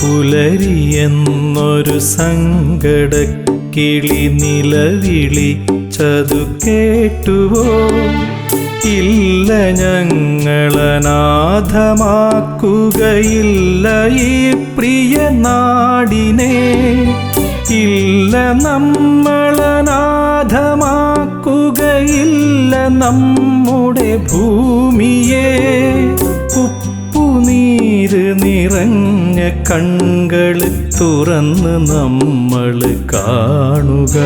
പുലരിയെന്നൊരു നിലവിളി നിലവിളിച്ചതു കേട്ടുവോ? ഇല്ല ഞങ്ങളനാഥമാക്കുകയില്ല ഈ പ്രിയ നാടിനെ. ഇല്ല നമ്മളനാഥമാക്കുകയില്ല നമ്മുടെ ഭൂമിയെ. നിറഞ്ഞ കണ്ണുകൾ തുറന്ന് നമ്മൾ കാണുക.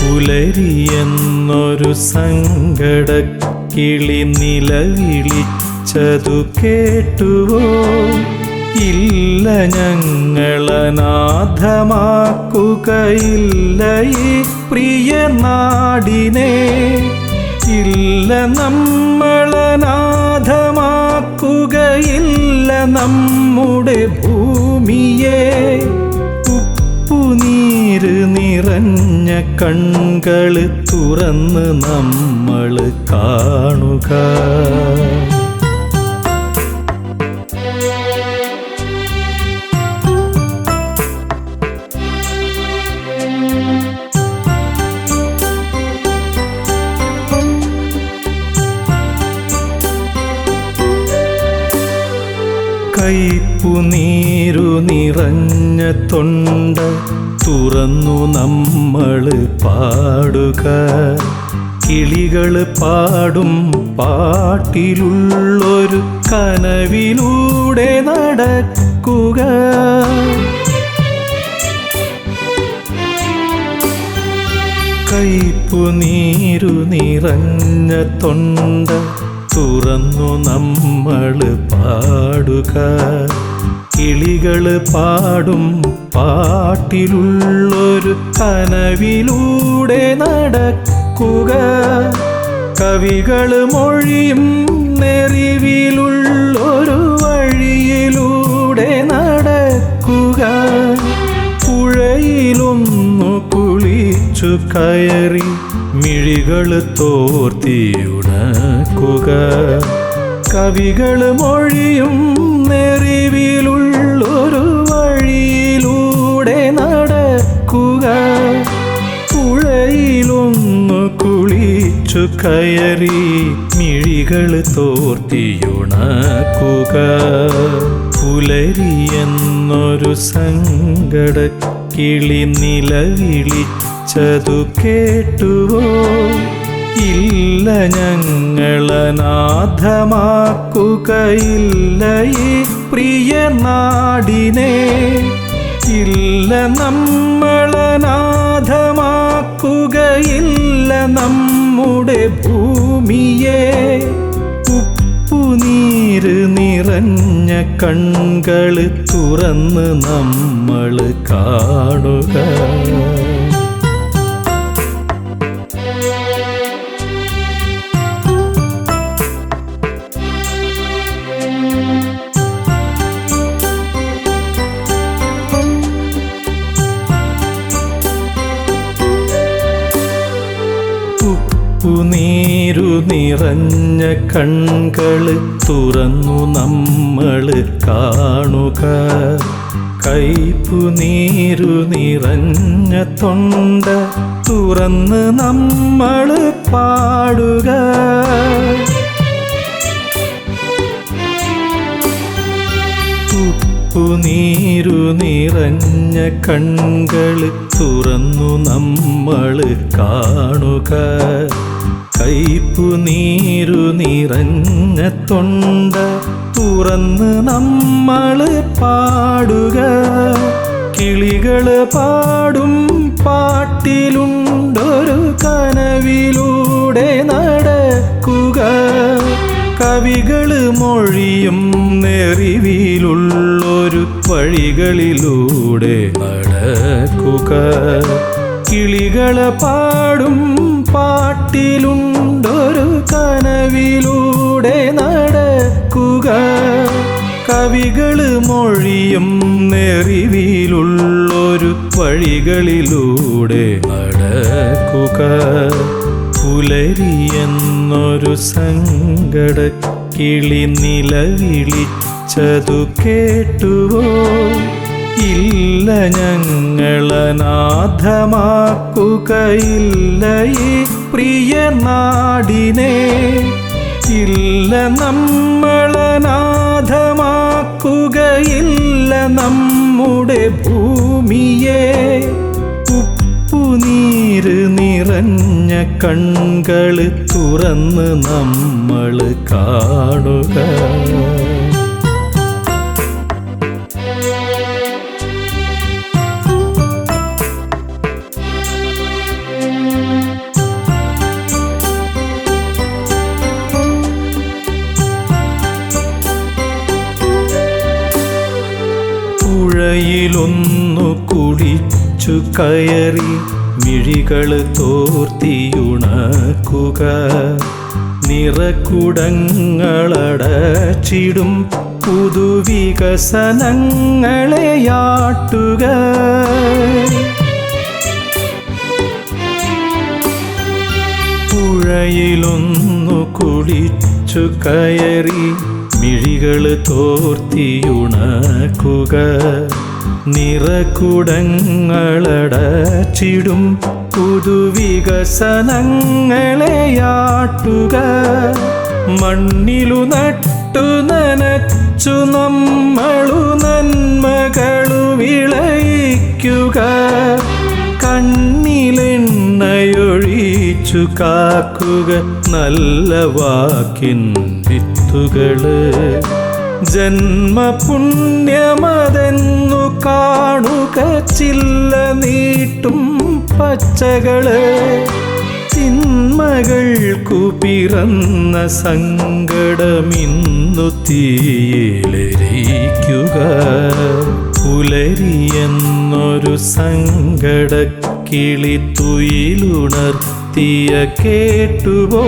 പുലരിയെന്നൊരു സങ്കട കിളി നിലവിളിച്ചതു കേട്ടുവോ? ഇല്ല ഞങ്ങളനാഥമാക്കുകയില്ല ഈ പ്രിയ നാടിനെ. ഇല്ല നമ്മളനാഥമാക്കുകയില്ല നമ്മുടെ ഭൂമിയെ. ഉപ്പുനീര് നിറഞ്ഞ കണ്ണുകൾ തുറന്ന് നമ്മൾ കാണുക. കയ്പു നീരു നിറഞ്ഞ തൊണ്ട തുറന്നു നമ്മൾ പാടുക. കിളികൾ പാടും പാട്ടിലുള്ളൊരു കനവിലൂടെ നടക്കുക. കയ്പു നീരു നിറഞ്ഞ തൊണ്ട തുറന്നു നമ്മൾ പാടുക. കിളികൾ പാടും പാട്ടിലുള്ളൊരു കനവിലൂടെ നടക്കുക. കവികൾ മൊഴിയും നെറിവിലുള്ളൊരു വഴിയിലൂടെ നടക്കുക. പുഴയിലൊന്നു കുളിച്ചു കയറി മിഴികൾ തോർത്തിയുണക്കുക കവികൾ മൊഴിയും നെറിവിലുള്ളൊരു വഴിയിലൂടെ നടക്കുക. പുഴയിലൊന്നു കുളിച്ചു കയറി മിഴികൾ തോർത്തിയുണക്കുക പുലരിയെന്നൊരു സങ്കട കിളി നിലവിളിച്ചതു കേട്ടുവോ? ഇല്ല ഞങ്ങളനാഥമാക്കുകയില്ല ഈ പ്രിയ നാടിനെ. ഇല്ല നമ്മളനാഥമാക്കുകയില്ല നമ്മുടെ ഭൂമിയെ. ഉപ്പുനീര് നിറഞ്ഞ കണ്ണുകൾ തുറന്ന് നമ്മൾ കാണുക. നിറഞ്ഞ കൺകൾ തുറന്നു നമ്മൾ കാണുക. കൈപ്പു നീരു നിറഞ്ഞ തൊണ്ട തുറന്ന് നമ്മൾ പാടുക. ഉപ്പുനീരു നിറഞ്ഞ കൺകൾ തുറന്നു നമ്മൾ കാണുക. കൈപ്പു നീരു നിറഞ്ഞ തൊണ്ട തുറന്ന് നമ്മൾ പാടുക. കിളികൾ പാടും പാട്ടിലുണ്ടൊരു കനവിലൂടെ നടക്കുക. കവികൾ മൊഴിയും നെറിവിലുള്ളൊരു വഴികളിലൂടെ നടക്കുക. കിളികൾ പാടും പാട്ടിലുണ്ടൊരു കനവിലൂടെ നടക്കുക. കവികൾ മൊഴിയും നെറിവിലുള്ളൊരു വഴികളിലൂടെ നടക്കുക. പുലരിയെന്നൊരു സങ്കട കിളി നിലവിളിച്ചതു കേട്ടുവോ? ഇല്ല ഞങ്ങളനാഥമാക്കുകയില്ല ഈ പ്രിയ നാടിനെ. ഇല്ല നമ്മളനാഥമാക്കുകയില്ല നമ്മുടെ ഭൂമിയെ. ഉപ്പുനീര് നിറഞ്ഞ കണ്ണുകൾ തുറന്ന് നമ്മൾ കാണുക. കുളിച്ചു കയറി മിഴികൾ തോർത്തിയുണക്കുക നിറക്കുടങ്ങളടച്ചിടും പുതുവികസനങ്ങളെയാട്ടുക പുഴയിലൊന്നു കുളിച്ചു കയറി മിഴികൾ തോർത്തിയുണക്കുക നിറക്കുടങ്ങളടച്ചിടും പുതുവികസനങ്ങളെയാട്ടുക മണ്ണിലു നട്ടു നനച്ചു നമ്മളു നന്മകളു വിളയിക്കുക. കണ്ണിലെണ്ണയൊഴിച്ചു കാക്കുക നല്ല വാക്കിൻ വിത്തുകൾ. ജന്മപുണ്യമതെന്നു കാണുക ചില്ല നീട്ടും പച്ചകൾ. ചിന്മകൾക്കു പിറന്ന സങ്കടമിന്നു തീയിലരിക്കുക പുലരിയെന്നൊരു സങ്കടക്കിളി തുയിലുണർത്തിയ കേട്ടുവോ?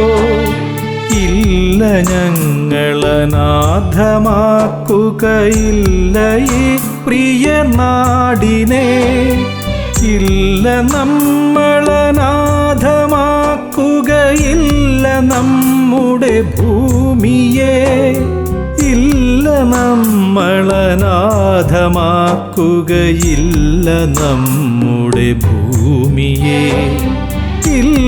ഇല്ല ഞങ്ങളനാഥമാക്കുകയില്ല ഈ പ്രിയ നാടിനെ. ഇല്ല നമ്മളനാഥമാക്കുകയില്ല നമ്മുടെ ഭൂമിയെ. ഇല്ല നമ്മളനാഥമാക്കുകയില്ല നമ്മുടെ ഭൂമിയെ. ഇല്ല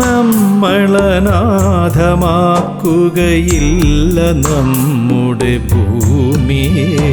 നമ്മളനാഥമാക്കുകയില്ല നമ്മുടെ ഭൂമിയേ.